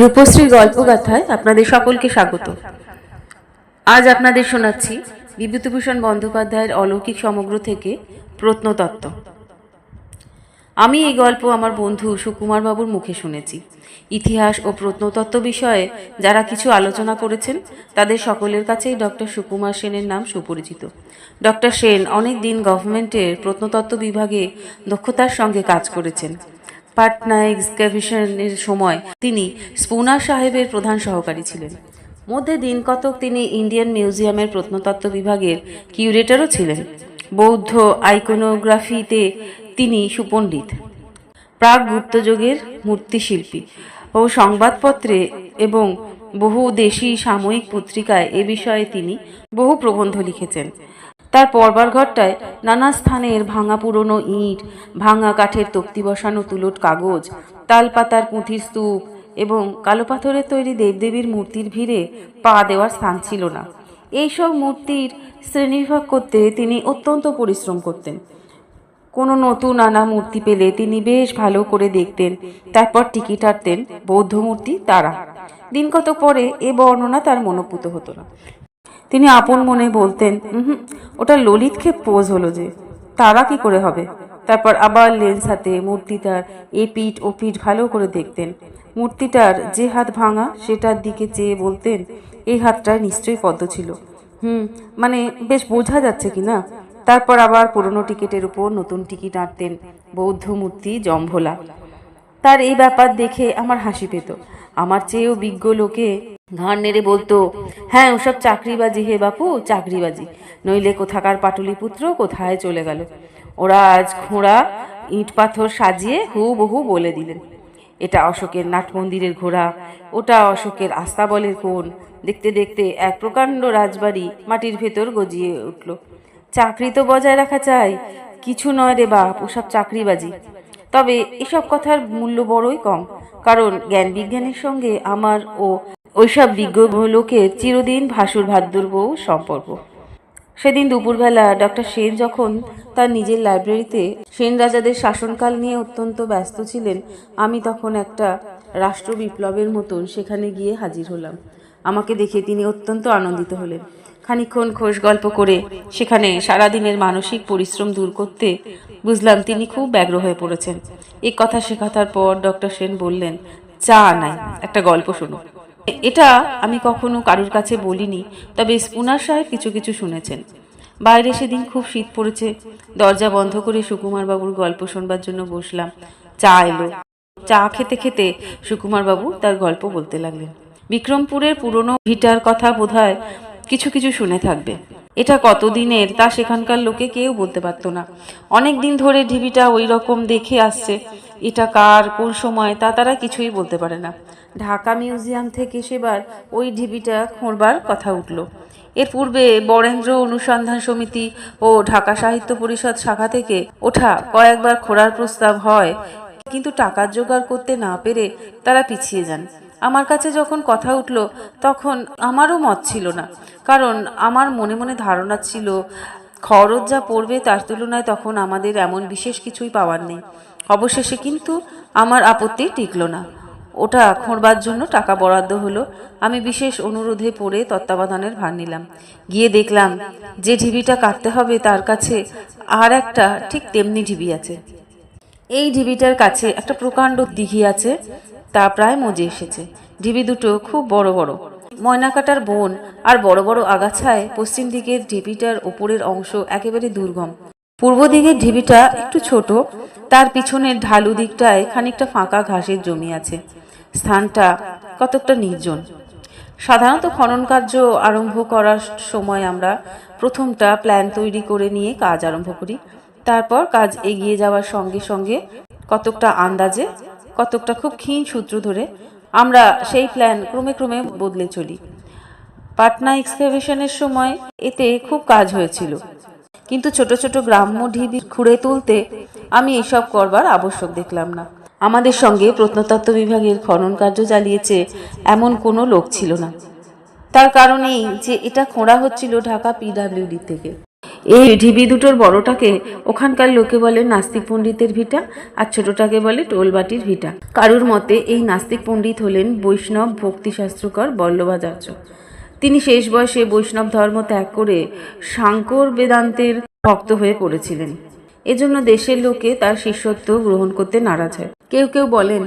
রূপশ্রী গল্পগাথায় আপনাদের সকলকে স্বাগত। আজ আপনাদের শোনাচ্ছি বিভূতিভূষণ বন্দ্যোপাধ্যায়ের অলৌকিক সমগ্র থেকে প্রত্নতত্ত্ব। আমি এই গল্প আমার বন্ধু সুকুমার বাবুর মুখে শুনেছি। ইতিহাস ও প্রত্নতত্ত্ব বিষয়ে যারা কিছু আলোচনা করেছেন, তাদের সকলের কাছেই ডক্টর সুকুমার সেনের নাম সুপরিচিত। ডক্টর সেন অনেক দিন গভর্নমেন্টের প্রত্নতত্ত্ব বিভাগে দক্ষতার সঙ্গে কাজ করেছেন। পাটনা এক্সকাভিশনের সময় তিনি স্পুনা সাহেবের প্রধান সহকারী ছিলেন। মধ্যে দিন কতক তিনি ইন্ডিয়ান মিউজিয়ামের প্রত্নতত্ত্ব বিভাগের কিউরেটরও ছিলেন। বৌদ্ধ আইকোনোগ্রাফিতে তিনি সুপণ্ডিত। প্রাক গুপ্তযুগের মূর্তিশিল্পী ও সংবাদপত্রে এবং বহু দেশি সাময়িক পত্রিকায় এ বিষয়ে তিনি বহু প্রবন্ধ লিখেছেন। তার পরবার ঘরটায় নানা স্থানের ভাঙা পুরনো ইট, ভাঙা কাঠের তক্তি বসানো তুলট কাগজ, তালপাতার পুঁথির স্তূপ এবং কালো পাথরের তৈরি দেবদেবীর মূর্তির ভিড়ে পা দেওয়ার স্থান ছিল না। এইসব মূর্তির শ্রেণীবিভাগ করতে তিনি অত্যন্ত পরিশ্রম করতেন। কোনো নতুন আনা মূর্তি পেলে তিনি বেশ ভালো করে দেখতেন, তারপর টিকিট আটতেন বৌদ্ধ মূর্তি তারা। দিন কত পরে এ বর্ণনা তার মনোপুত হতো না। তিনি আপন মনে বলতেন "উহুম, ওটা ললিত ক্ষেপ পোজ হলো যে তারা কি করে হবে? তারপর আবার লেন্স হাতে মূর্তিটার এ পিঠ ও পিঠ ভালো করে দেখতেন। মূর্তিটার যে হাত ভাঙা সেটার দিকে চেয়ে বলতেন এই হাতটা নিশ্চয়ই পদ্ম ছিল। হুম মানে বেশ বোঝা যাচ্ছে কি না? তারপর আবার পুরনো টিকিটের উপর নতুন টিকিট আঁটতেন বৌদ্ধ মূর্তি জম্ভোলা। তার এই ব্যাপার দেখে আমার হাসি পেত। আমার চেয়েও বিজ্ঞ লোকে ঘাড় নেড়ে বলতো হ্যাঁ ওসব চাকরিবাজি হে বাপু, চাকরিবাজি। নইলে কোথাকার পাটুলিপুত্র কোথায় চলে গেল? ওরা আজ ঘোড়া, ইট পাথর সাজিয়ে হু বহু বলে দিলেন, এটা অশোকের নাট মন্দিরের ঘোড়া, ওটা অশোকের আস্তাবলের কোণ। দেখতে দেখতে এক প্রকাণ্ড রাজবাড়ি মাটির ভেতর গজিয়ে উঠল। চাকরি তো বজায় রাখা চাই, কিছু নয় রে বাপ, ওসব চাকরিবাজি। তবে এসব কথার মূল্য বড়ই কম, কারণ জ্ঞান বিজ্ঞানের সঙ্গে আমার ও ওইসব বিজ্ঞ চিরদিন ভাসুর ভাদ্যুর বউ সম্পর্ক সেদিন দুপুরবেলা ডক্টর সেন যখন তার নিজের লাইব্রেরিতে সেন রাজাদের শাসনকাল নিয়ে অত্যন্ত ব্যস্ত ছিলেন, আমি তখন একটা রাষ্ট্র বিপ্লবের মতন সেখানে গিয়ে হাজির হলাম। আমাকে দেখে তিনি অত্যন্ত আনন্দিত হলেন। খানিক্ষণ খোশ গল্প করে সেখানে সারাদিনের মানসিক পরিশ্রম দূর করতে বুঝলাম তিনি খুব ব্যগ্র হয়ে পড়েছেন। এই কথা শেখাতার পর ডক্টর সেন বললেন, চা নাই, একটা গল্প শোনো। এটা আমি কখনো কারুর কাছে বলিনি, তবে স্পুনার সাহেব কিছু কিছু শুনেছেন। বাইরে সেদিন খুব শীত পড়েছে। দরজা বন্ধ করে সুকুমার বাবুর গল্প শোনবার জন্য বসলাম। চা এলো। চা খেতে খেতে সুকুমার বাবু তার গল্প বলতে লাগলেন। বিক্রমপুরের পুরনো ভিটার কথা বোধহয় কিছু কিছু শুনে থাকবে। এটা কতদিনের তা সেখানকার লোকে কেউ বলতে পারতো না। অনেক দিন ধরে ঢিবিটা ওই রকম দেখে আসছে। এটা কার, কোন সময়, তা তারা কিছুই বলতে পারে না। ঢাকা মিউজিয়াম থেকে সেবার ওই ঢিবিটা খোঁড়বার কথা উঠল। এর পূর্বে বরেন্দ্র অনুসন্ধান সমিতি ও ঢাকা সাহিত্য পরিষদ শাখা থেকে ওঠা কয়েকবার খোঁড়ার প্রস্তাব হয়। কিন্তু টাকার জোগাড় করতে না পেরে তারা পিছিয়ে যান। আমার কাছে যখন কথা উঠল, তখন আমারও মত ছিল না। কারণ আমার মনে মনে ধারণা ছিল, খরচ যা পড়বে তার তুলনায় তখন আমাদের এমন বিশেষ কিছুই পাওয়ার নেই। অবশেষে কিন্তু আমার আপত্তি টিকল না। ওটা খোঁড়বার জন্য টাকা বরাদ্দ হলো। আমি বিশেষ অনুরোধে পড়ে তত্ত্বাবধানের ভার নিলাম। গিয়ে দেখলাম, যে ঢিবিটা কাটতে হবে তার কাছে আর একটা ঠিক তেমনি ঢিবি আছে। এই ঢিবিটার কাছে একটা প্রকাণ্ড দিঘি আছে। তা প্রায় মজে এসেছে। ঢিবি দুটো খুব বড় বড়। ময়নাকাটার বন আর বড় বড় আগাছায় পশ্চিম দিকের ঢিবিটার ওপরের অংশ একেবারে দুর্গম। পূর্ব দিকের ঢিবিটা একটু ছোট, তার পিছনের ঢালু দিকটায় খানিকটা ফাঁকা ঘাসের জমি আছে। স্থানটা কতকটা নির্জন। সাধারণত খনন কার্য আরম্ভ করার সময় আমরা প্রথমটা প্ল্যান তৈরি করে নিয়ে কাজ আরম্ভ করি। তারপর কাজ এগিয়ে যাওয়ার সঙ্গে সঙ্গে কতকটা আন্দাজে কতকটা খুব ক্ষীণ সূত্র ধরে আমরা সেই প্ল্যান ক্রমে ক্রমে বদলে চলি। পাটনা এক্সকাভেশনের সময় এতে খুব কাজ হয়েছিল। কিন্তু ছোট ছোট গ্রাম্য ঢিবি খুঁড়ে তুলতে আমি এসব করবার আবশ্যক দেখলাম না। আমাদের সঙ্গে প্রত্নতত্ত্ব বিভাগের খনন কার্য চালিয়েছে এমন কোনো লোক ছিল না। তার কারণেই যে এটা খোঁড়া হচ্ছিল ঢাকা পিডাব্লিউডি থেকে। এই ঢিবি দুটোর বড়টাকে ওখানকার লোকে বলে নাস্তিক পণ্ডিতের ভিটা, আর ছোটটাকে বলে টোলবাটির ভিটা। কারুর মতে এই নাস্তিক পণ্ডিত হলেন বৈষ্ণব ভক্তিশাস্ত্রকর বল্লভাচার্য। তিনি শেষ বয়সে বৈষ্ণব ধর্ম ত্যাগ করে সাংকর বেদান্তের ভক্ত হয়ে পড়েছিলেন। এজন্য দেশের লোকে তার শিষ্যত্ব গ্রহণ করতে নারাজ হয়। কেউ কেউ বলেন,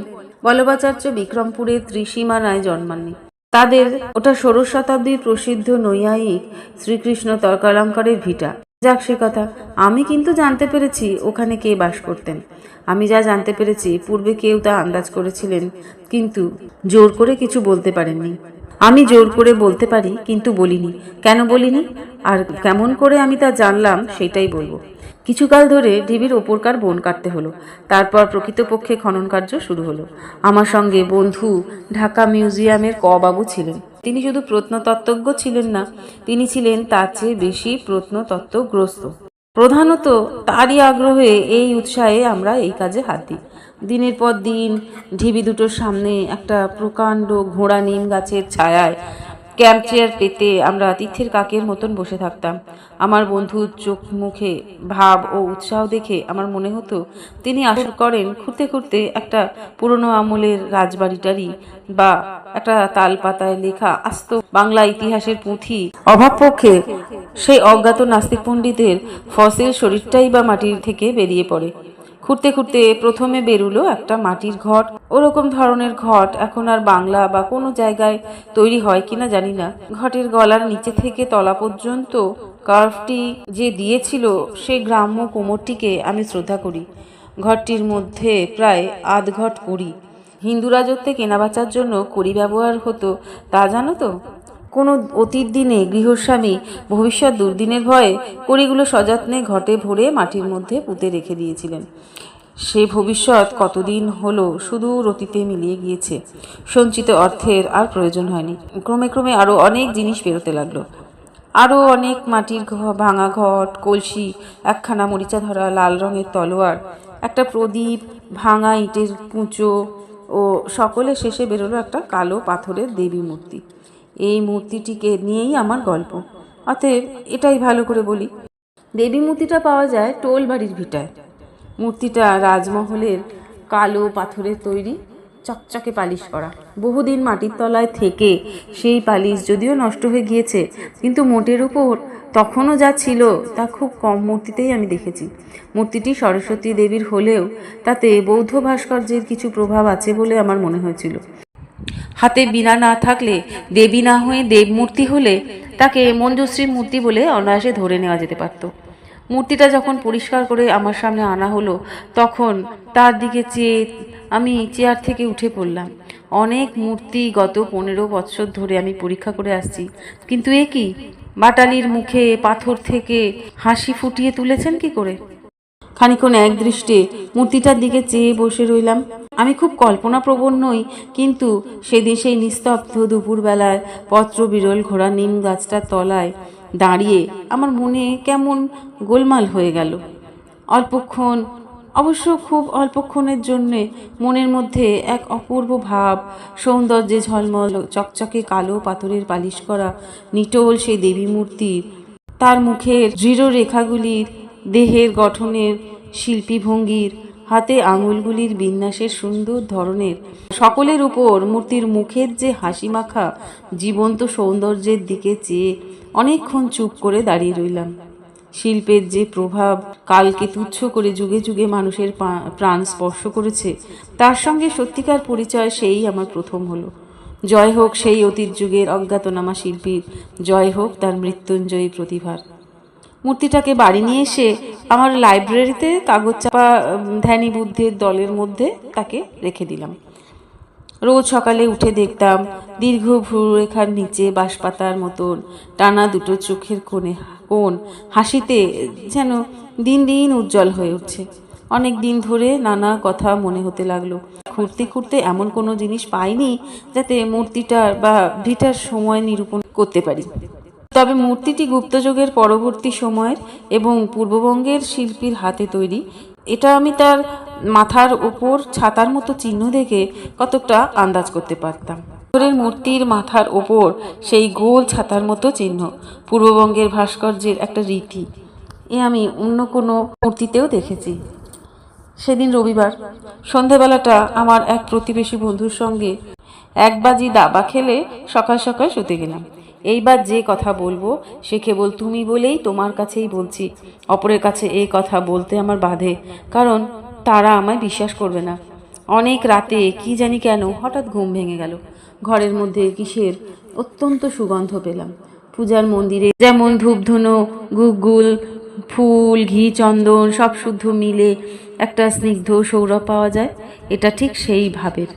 বল্লভাচার্য বিক্রমপুরের ত্রিসীমানায় জন্মাননি। তাদের ওটা ষোড়শ শতাব্দীর প্রসিদ্ধ নৈয়ায়িক শ্রীকৃষ্ণ তর্কালঙ্কারের ভিটা। যাক সে কথা, আমি কিন্তু জানতে পেরেছি ওখানে কে বাস করতেন। আমি যা জানতে পেরেছি, পূর্বে কেউ তা আন্দাজ করেছিলেন, কিন্তু জোর করে কিছু বলতে পারেননি। আমি জোর করে বলতে পারি, কিন্তু বলিনি। কেন বলিনি? আর কেমন করে আমি তা জানলাম, সেটাই বলব। কিছুকাল ধরে ঢিবির ওপরকার বন কাটতে হলো। তারপর প্রকৃতপক্ষে খনন কার্য শুরু হলো। আমার সঙ্গে বন্ধু ঢাকা মিউজিয়ামের ক বাবু ছিলেন। তিনি শুধু প্রত্নতত্ত্বজ্ঞ ছিলেন না, তিনি ছিলেন তার চেয়ে বেশি প্রত্নতত্ত্বগ্রস্ত। প্রধানত তারই আগ্রহে এই উৎসাহে আমরা এই কাজে হাত দিই। দিনের পর দিন ঢিবি দুটোর সামনে একটা প্রকাণ্ড ঘোড়া নিম গাছের ছায়ায় ক্যাম্প চেয়ার পেতে আমরা তীর্থের কাকের মতন বসে থাকতাম। আমার বন্ধুর চোখ মুখে ভাব ও উৎসাহ দেখে আমার মনে হতো, তিনি আসর করেন খুঁড়তে খুঁড়তে একটা পুরনো আমলের রাজবাড়িটারি বা একটা তাল পাতায় লেখা আস্ত বাংলা ইতিহাসের পুঁথি। অভাবপক্ষে সেই অজ্ঞাত নাস্তিক পণ্ডিতের ফসিল শরীরটাই বা মাটির থেকে বেরিয়ে পড়ে। খুঁড়তে খুঁড়তে প্রথমে বেরুলো একটা মাটির ঘট। ওরকম ধরনের ঘট এখন আর বাংলা বা কোনো জায়গায় তৈরি হয় কিনা জানি না। ঘটের গলার নিচে থেকে তলা পর্যন্ত কার্ভটি যে দিয়েছিল সেই গ্রাম্য কোমরটিকে আমি শ্রদ্ধা করি। ঘরটির মধ্যে প্রায় আধ ঘট করি। হিন্দু রাজত্বে কেনাবেচার জন্য কড়ি ব্যবহার হতো, তা জানো তো? কোনো অতীত দিনে গৃহস্বামী, ভবিষ্যৎ দুর্দিনের ভয়ে কড়িগুলো সযত্নে ঘটে ভরে মাটির মধ্যে পুঁতে রেখে দিয়েছিলেন। সে ভবিষ্যৎ কতদিন হলো শুধু রতিতে মিলিয়ে গিয়েছে। সঞ্চিত অর্থের আর প্রয়োজন হয়নি। ক্রমে ক্রমে আরও অনেক জিনিস বেরোতে লাগল। আরও অনেক মাটির ঘ- ভাঙা ঘট, কলসি, একখানা মরিচা ধরা, লাল রঙের তলোয়ার, একটা প্রদীপ, ভাঙা ইটের কুঁচো ও সকলে শেষে বেরোলো একটা কালো পাথরের দেবী মূর্তি। এই মূর্তিটিকে নিয়েই আমার গল্প। অতএব এটাই ভালো করে বলি। দেবী মূর্তিটা পাওয়া যায় টোল বাড়ির ভিটায়। মূর্তিটা রাজমহলের কালো পাথরের তৈরি, চকচকে পালিশ করা। বহুদিন মাটির তলায় থেকে সেই পালিশ যদিও নষ্ট হয়ে গিয়েছে, কিন্তু মোটের উপর তখনও যা ছিল তা খুব কম মূর্তিতেই আমি দেখেছি। মূর্তিটি সরস্বতী দেবীর হলেও তাতে বৌদ্ধ ভাস্কর্যের কিছু প্রভাব আছে বলে আমার মনে হয়েছিল। হাতে বীণা না থাকলে, দেবী না হয়ে দেবমূর্তি হলে তাকে মঞ্জুশ্রীর মূর্তি বলে অনায়াসে ধরে নেওয়া যেতে পারত। মূর্তিটা যখন পরিষ্কার করে আমার সামনে আনা হলো, তখন তার দিকে চেয়ে আমি চেয়ার থেকে উঠে পড়লাম। অনেক মূর্তি গত পনেরো বছর ধরে আমি পরীক্ষা করে আসছি। কিন্তু এ কি? বাটালির মুখে পাথর থেকে হাসি ফুটিয়ে তুলেছেন কি করে? খানিক্ষণ এক দৃষ্টে মূর্তিটার দিকে চেয়ে বসে রইলাম। আমি খুব কল্পনাপ্রবণ নই, কিন্তু সেদিন সেই নিস্তব্ধ দুপুরবেলায় পত্র বিরল ঘোড়া নিম গাছটার তলায় দাঁড়িয়ে আমার মনে কেমন গোলমাল হয়ে গেল। অল্পক্ষণ, অবশ্য খুব অল্পক্ষণের জন্যে মনের মধ্যে এক অপূর্ব ভাব, সৌন্দর্যে ঝলমল, চকচকে কালো পাথরের পালিশ করা, নিটোল সেই দেবী মূর্তির তার মুখের দৃঢ় রেখাগুলির দেহের গঠনের শিল্পী ভঙ্গির হাতে আঙুলগুলির বিন্যাসের সুন্দর ধরনের, সকলের উপর মূর্তির মুখের যে হাসি মাখা, জীবন্ত সৌন্দর্যের দিকে চেয়ে অনেকক্ষণ চুপ করে দাঁড়িয়ে রইলাম। শিল্পের যে প্রভাব কালকে তুচ্ছ করে যুগে যুগে মানুষের প্রাণ স্পর্শ করেছে, তার সঙ্গে সত্যিকার পরিচয় সেই আমার প্রথম হলো। জয় হোক সেই অতীত যুগের অজ্ঞাতনামা শিল্পীর, জয় হোক তার মৃত্যুঞ্জয়ী প্রতিভার। মূর্তিটাকে বাড়ি নিয়ে এসে আমার লাইব্রেরিতে কাগজ চাপা ধ্যানী বুদ্ধের দলের মধ্যে তাকে রেখে দিলাম। রোজ সকালে উঠে দেখতাম দীর্ঘ ভ্রুরেখার নিচে বাঁশপাতার মতন টানা দুটো চোখের কোণে, কোণ হাসিতে যেন দিন দিন উজ্জ্বল হয়ে উঠছে। অনেক দিন ধরে নানা কথা মনে হতে লাগল। খুঁড়তে খুঁড়তে এমন কোনো জিনিস পাইনি যাতে মূর্তিটার বা ভিটার সময় নিরূপণ করতে পারি। তবে মূর্তিটি গুপ্তযুগের পরবর্তী সময়ের এবং পূর্ববঙ্গের শিল্পীর হাতে তৈরি। এটা আমি তার মাথার ওপর ছাতার মতো চিহ্ন দেখে কতকটা আন্দাজ করতে পারতাম। পাথরের মূর্তির মাথার ওপর সেই গোল ছাতার মতো চিহ্ন, পূর্ববঙ্গের ভাস্কর্যের একটা রীতি, এ আমি অন্য কোনো মূর্তিতেও দেখেছি। সেদিন রবিবার, সন্ধেবেলাটা আমার এক প্রতিবেশী বন্ধুর সঙ্গে এক বাজি দাবা খেলে সকাল সকাল শুতে গেলাম। এইবার যে কথা বলব, সে কেবল তুমি বলেই তোমার কাছেই বলছি। অপরের কাছে এই কথা বলতে আমার বাধে, কারণ তারা আমায় বিশ্বাস করবে না। অনেক রাতে কি জানি কেন হঠাৎ ঘুম ভেঙে গেল। ঘরের মধ্যে কিসের অত্যন্ত সুগন্ধ পেলাম। পূজার মন্দিরে যেমন ধূপধুনো গুগুল ফুল, ঘি, চন্দন সব শুদ্ধ মিলে একটা স্নিগ্ধ সৌরভ পাওয়া যায়। এটা ঠিক সেই ভাবের।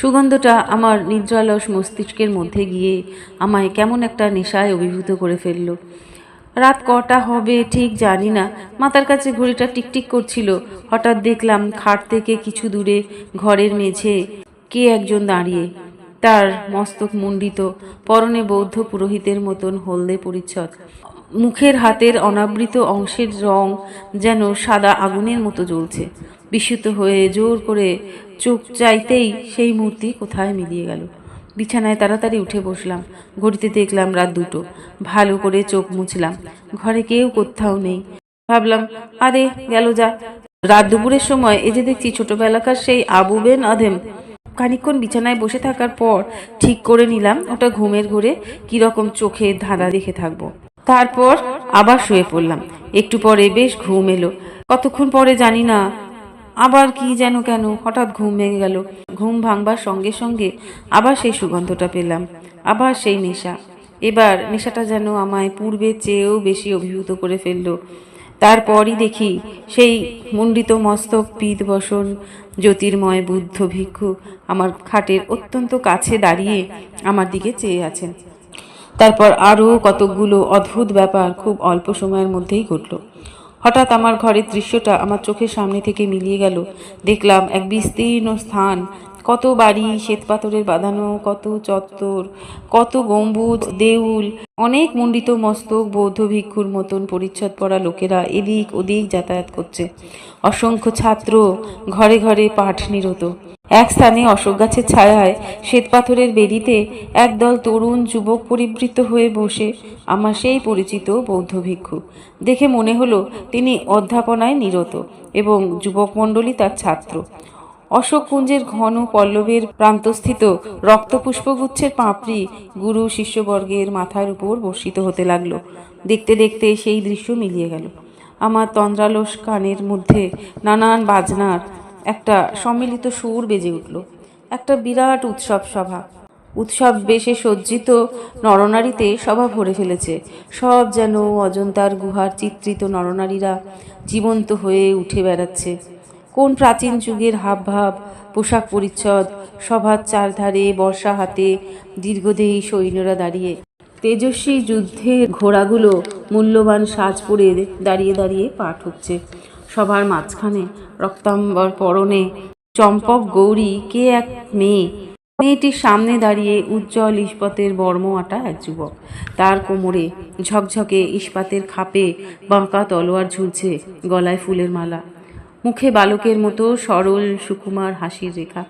সুগন্ধটা আমার নিদ্রালস মস্তিষ্কের মধ্যে গিয়ে আমায় কেমন একটা নেশায় অভিভূত করে ফেলল। রাত কটা হবে ঠিক জানি না। মাথার কাছে ঘড়িটা টিকটিক করছিল। হঠাৎ দেখলাম খাট থেকে কিছু দূরে ঘরের মেঝে কে একজন দাঁড়িয়ে। তার মস্তক মুন্ডিত পরনে বৌদ্ধ পুরোহিতের মতন হলদে পরিচ্ছদ। মুখের হাতের অনাবৃত অংশের রং যেন সাদা আগুনের মতো জ্বলছে। বিস্মিত হয়ে জোর করে চোখ চাইতেই সেই মূর্তি কোথায় মিলিয়ে গেল। বিছানায় তাড়াতাড়ি উঠে বসলাম। ঘড়িতে দেখলাম রাত দুটো। ভালো করে চোখ মুছলাম। ঘরে কেউ কোথাও নেই। ভাবলাম, আরে, গেল যা। রাত দুপুরের সময় এই যে দেখছি ছোটবেলাকার সেই আবু বেন আদেম, খানিকক্ষণ বিছানায় বসে থাকার পর ঠিক করে নিলাম ওটা ঘুমের ঘুরে কীরকম চোখে ধাঁধা দেখে থাকব। তারপর আবার শুয়ে পড়লাম। একটু পরে বেশ ঘুম এলো। কতক্ষণ পরে জানি না আবার কি যেন কেন হঠাৎ ঘুম ভেঙে গেল। ঘুম ভাঙবার সঙ্গে সঙ্গে আবার সেই সুগন্ধটা পেলাম, আবার সেই নেশা। এবার নেশাটা যেন আমায় পূর্বের চেয়েও বেশি অভিভূত করে ফেলল। তারপরই দেখি সেই মুন্ডিত মস্তক পিত বসন, জ্যোতির্ময় বুদ্ধ ভিক্ষু আমার খাটের অত্যন্ত কাছে দাঁড়িয়ে আমার দিকে চেয়ে আছেন। তারপর আরও কতকগুলো অদ্ভুত ব্যাপার খুব অল্প সময়ের মধ্যেই ঘটল। হঠাৎ আমার ঘরের দৃশ্যটা আমার চোখের সামনে থেকে মিলিয়ে গেল। দেখলাম এক বিস্তীর্ণ স্থান কত বাড়ি শ্বেতপাথরের বাঁধানো, কত চত্বর, কত গম্বুজ, দেউল, অনেক মণ্ডিত মস্তক বৌদ্ধ ভিক্ষুর মতন পরিচ্ছদ পরা লোকেরা এদিক ওদিক যাতায়াত করছে। অসংখ্য ছাত্র ঘরে ঘরে পাঠ নিরত। এক স্থানে অশোক গাছের ছায়ায় শ্বেতপাথরের বেদিতে একদল তরুণ যুবক পরিবৃত হয়ে বসে, আমার সেই পরিচিত বৌদ্ধ ভিক্ষু। দেখে মনে হলো তিনি অধ্যাপনায় নিরত এবং যুবক মণ্ডলী তার ছাত্র। অশোক কুঞ্জের ঘন পল্লবের প্রান্তস্থিত রক্তপুষ্পগুচ্ছের পাঁপড়ি গুরু শিষ্যবর্গের মাথার উপর বর্ষিত হতে লাগল। দেখতে দেখতে সেই দৃশ্য মিলিয়ে গেল। আমার তন্দ্রালস কানের মধ্যে নানান বাজনার একটা সম্মিলিত সুর বেজে উঠল। একটা বিরাট উৎসব সভা। উৎসব বেশে সজ্জিত নরনারীতে সভা ভরে ফেলেছে। সব যেন অজন্তার গুহার চিত্রিত নরনারীরা জীবন্ত হয়ে উঠে বেড়াচ্ছে। কোন প্রাচীন যুগের হাবভাব, পোশাক পরিচ্ছদ, সভার চারধারে, বর্ষা হাতে, দীর্ঘদেহী সৈন্যরা দাঁড়িয়ে। তেজস্বী যুদ্ধের ঘোড়াগুলো মূল্যবান সাজ পরে দাঁড়িয়ে দাঁড়িয়ে পাঠ হচ্ছে সবার মাঝখানে রক্তাম্বর পরনে চম্পক গৌরী, কে এক মেয়ে? মেয়েটির সামনে দাঁড়িয়ে উজ্জ্বল ইস্পাতের বর্ম আটা এক যুবক। তার কোমরে ঝকঝকে ইস্পাতের খাপে বাঁকা তলোয়ার ঝুলছে গলায় ফুলের মালা। মুখে বালকের মতো সরল সুকুমার হাসির রেখা।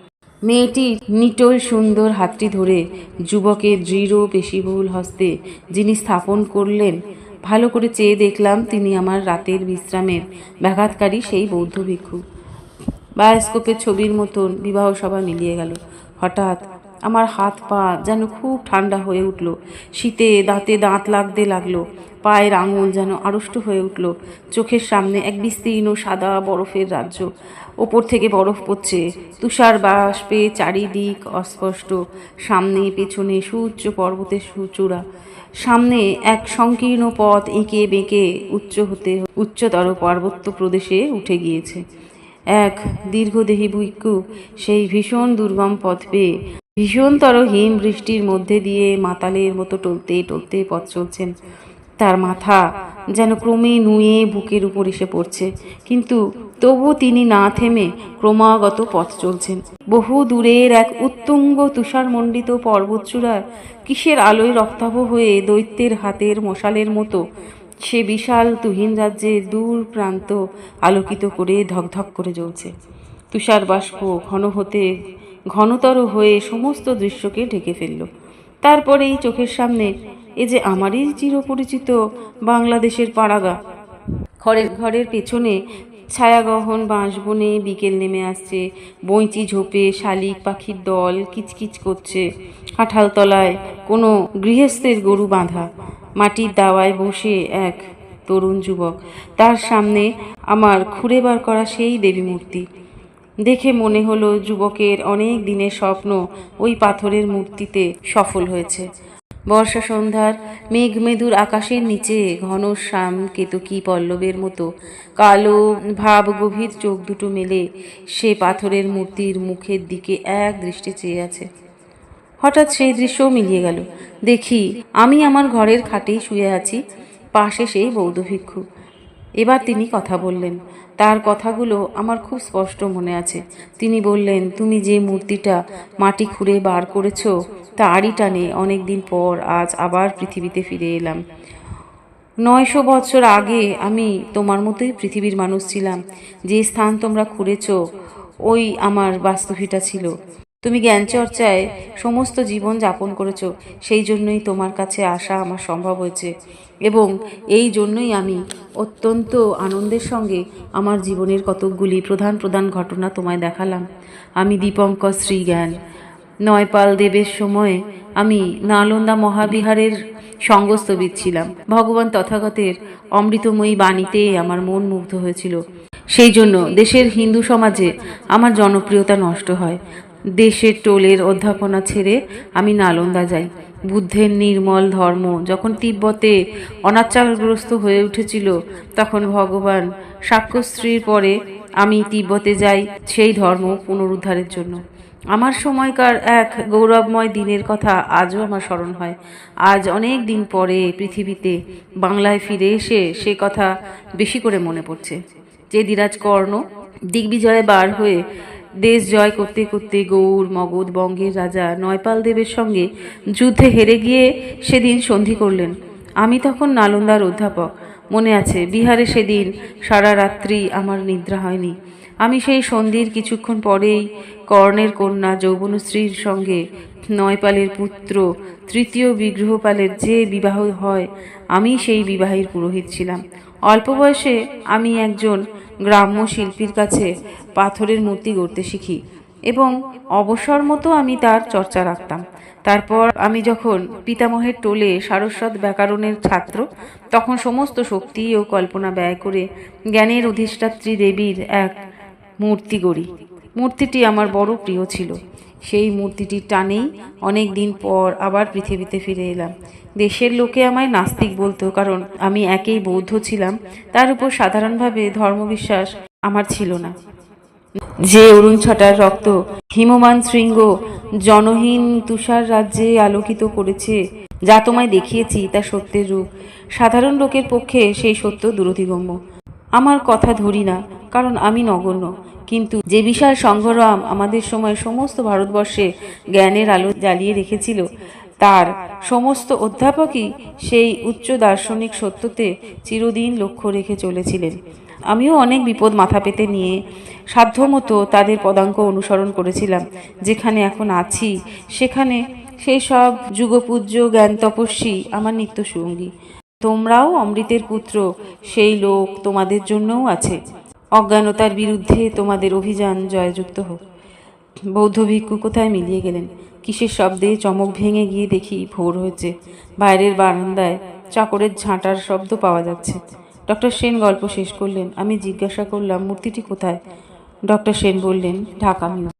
মেয়েটি নিটল সুন্দর হাতটি ধরে যুবকের দৃঢ় পেশিবহুল হস্তে যিনি স্থাপন করলেন, ভালো করে চেয়ে দেখলাম তিনি আমার রাতের বিশ্রামের ব্যাঘাতকারী সেই বৌদ্ধ ভিক্ষু। বায়োস্কোপের ছবির মতন বিবাহ সভা মিলিয়ে গেল। হঠাৎ আমার হাত পা যেন খুব ঠান্ডা হয়ে উঠল। শীতে দাঁতে দাঁত লাগতে লাগল। পায়ের আঙুল যেন আড়ষ্ট হয়ে উঠল। চোখের সামনে এক বিস্তীর্ণ সাদা বরফের রাজ্য। ওপর থেকে বরফ পড়ছে। তুষার বাষ্পে চারিদিক অস্পষ্ট। সামনে, পেছনে সুউচ্চ পর্বতের সুচূড়া সামনে এক সংকীর্ণ পথ এঁকে বেঁকে উচ্চ হতে উচ্চতর পার্বত্য প্রদেশে উঠে গিয়েছে। এক দীর্ঘদেহী বুইক্কু সেই ভীষণ দুর্গম পথ পেয়ে ভীষণতর হিম বৃষ্টির মধ্যে দিয়ে মাতালের মতো টলতে টলতে পথ চলছেন। তার মাথা যেন ক্রমে নুয়ে বুকের উপর এসে পড়ছে। কিন্তু তবু তিনি না থেমে ক্রমাগত পথ চলছেন। বহু দূরের এক উত্তুঙ্গ তুষারমণ্ডিত পর্বতচূড়ার কিসের আলোয় রক্তাভ হয়ে দৈত্যের হাতের মশালের মতো সে বিশাল তুহিন রাজ্যের দূর প্রান্ত আলোকিত করে ধকধক করে জ্বলছে। তুষার বাষ্প ঘন হতে ঘনতর হয়ে সমস্ত দৃশ্যকে ঢেকে ফেলল। তারপরেই চোখের সামনে এ যে আমারই চিরপরিচিত বাংলাদেশের পাড়াগা। ঘরের ঘরের পেছনে ছায়াগহন বাঁশবনে বিকেল নেমে আসছে। বইচি ঝোপে শালিক পাখির দল কিচকিচ করছে। কাঁঠালতলায় কোনো গৃহস্থের গরু বাঁধা। মাটির দাওয়ায় বসে এক তরুণ যুবক। তার সামনে আমার খুঁড়ে বার করা সেই দেবী মূর্তি দেখে মনে হলো যুবকের অনেক দিনের স্বপ্ন ওই পাথরের মূর্তিতে সফল হয়েছে। বর্ষা সন্ধ্যার মেঘমেদুর আকাশের নিচে ঘন শ্যাম কেতকী পল্লবের মতো কালো ভাব গভীর চোখ দুটো মেলে সে পাথরের মূর্তির মুখের দিকে এক দৃষ্টি চেয়ে আছে। হঠাৎ সেই দৃশ্যও মিলিয়ে গেল। দেখি, আমি আমার ঘরের খাটেই শুয়ে আছি, পাশে সেই বৌদ্ধ ভিক্ষু। এবার তিনি কথা বললেন তার কথাগুলো আমার খুব স্পষ্ট মনে আছে। তিনি বললেন, তুমি যে মূর্তিটা মাটি খুঁড়ে বার করেছ, তারই টানে অনেকদিন পর আজ আবার পৃথিবীতে ফিরে এলাম। নয়শো বছর আগে আমি তোমার মতোই পৃথিবীর মানুষ ছিলাম। যে স্থান তোমরা খুঁড়েছ, ওই আমার বাস্তুভিটা ছিল। তুমি জ্ঞান চর্চায় সমস্ত জীবন যাপন করেছ, সেই জন্যই তোমার কাছে আসা আমার সম্ভব হয়েছে। এবং এই জন্যই আমি অত্যন্ত আনন্দের সঙ্গে আমার জীবনের কতকগুলি প্রধান প্রধান ঘটনা তোমায় দেখালাম। আমি দীপঙ্কর শ্রীজ্ঞান। নয়পাল দেবের সময়ে আমি নালন্দা মহাবিহারের সঙ্গস্থবিদ ছিলাম। ভগবান তথাগতের অমৃতময়ী বাণীতে আমার মন মুগ্ধ হয়েছিল। সেই জন্য দেশের হিন্দু সমাজে আমার জনপ্রিয়তা নষ্ট হয়। দেশের টোলের অধ্যাপনা ছেড়ে আমি নালন্দা যাই। বুদ্ধের নির্মল ধর্ম যখন তিব্বতে অনাচারগ্রস্ত হয়ে উঠেছিল, তখন ভগবান সাক্ষ্যশ্রীর পরে আমি তিব্বতে যাই সেই ধর্ম পুনরুদ্ধারের জন্য। আমার সময়কার এক গৌরবময় দিনের কথা আজও আমার স্মরণ হয়। আজ অনেক দিন পরে পৃথিবীতে বাংলায় ফিরে এসে সে কথা বেশি করে মনে পড়ছে। যে দিরাজ কর্ণ দিগ্বিজয়ে বার হয়ে দেশ জয় করতে করতে গৌর, মগধ, বঙ্গের রাজা নয়পাল দেবের সঙ্গে যুদ্ধে হেরে গিয়ে সেদিন সন্ধি করলেন। আমি তখন নালন্দার অধ্যাপক। মনে আছে, বিহারে সেদিন সারা রাত্রি আমার নিদ্রা হয়নি। আমি সেই সন্ধির কিছুক্ষণ পরেই কর্ণের কন্যা যৌবনশ্রীর সঙ্গে নয়পালের পুত্র তৃতীয় বিগ্রহপালের যে বিবাহ হয়, আমি সেই বিবাহের পুরোহিত ছিলাম। অল্প বয়সে আমি একজন গ্রাম্য শিল্পীর কাছে পাথরের মূর্তি গড়তে শিখি এবং অবসর মতো আমি তার চর্চা রাখতাম। তারপর আমি যখন পিতামহের টোলে সারস্বত ব্যাকরণের ছাত্র, তখন সমস্ত শক্তি ও কল্পনা ব্যয় করে জ্ঞানের অধিষ্ঠাত্রী দেবীর এক মূর্তি গড়ি। মূর্তিটি আমার বড় প্রিয় ছিল। সেই মূর্তিটির টানেই অনেক দিন পর আবার পৃথিবীতে ফিরে এলাম। দেশের লোকে আমায় নাস্তিক বলতো, কারণ আমি একেই বৌদ্ধ ছিলাম। তার উপর সাধারণভাবে ধর্মবিশ্বাস আমার ছিল না। যে অরুণ ছটার রক্ত হিমমান শৃঙ্গ জনহীন তুষার রাজ্যে আলোকিত করেছে, যা তোমায় দেখিয়েছি তা সত্যের রূপ। সাধারণ লোকের পক্ষে সেই সত্য দূরধিগম্য। আমার কথা ধরি না, কারণ আমি নগণ্য। কিন্তু যে বিশাল সংগ্রাম আমাদের সময় সমস্ত ভারতবর্ষে জ্ঞানের আলো জ্বালিয়ে রেখেছিল, তার সমস্ত অধ্যাপকই সেই উচ্চ দার্শনিক সত্যতে চিরদিন লক্ষ্য রেখে চলেছিলেন। আমিও অনেক বিপদ মাথা পেতে নিয়ে সাধ্যমতো তাদের পদাঙ্ক অনুসরণ করেছিলাম, যেখানে এখন আছি, সেখানে সেই সব যুগপূজ্য জ্ঞান তপস্বী আমার নিত্য সঙ্গী। তোমরাও অমৃতের পুত্র, সেই লোক তোমাদের জন্যও আছে। অজ্ঞানতার বিরুদ্ধে তোমাদের অভিযান জয়যুক্ত হোক। বৌদ্ধ ভিক্ষু কোথায় মিলিয়ে গেলেন? কিসের শব্দে চমক ভেঙে গিয়ে দেখি ভোর হয়েছে। বাইরের বারান্দায় চাকরের ঝাঁটার শব্দ পাওয়া যাচ্ছে। ডক্টর সেন গল্প শেষ করলেন। আমি জিজ্ঞাসা করলাম, মূর্তিটি কোথায়? ডক্টর সেন বললেন, ঢাকা মিউ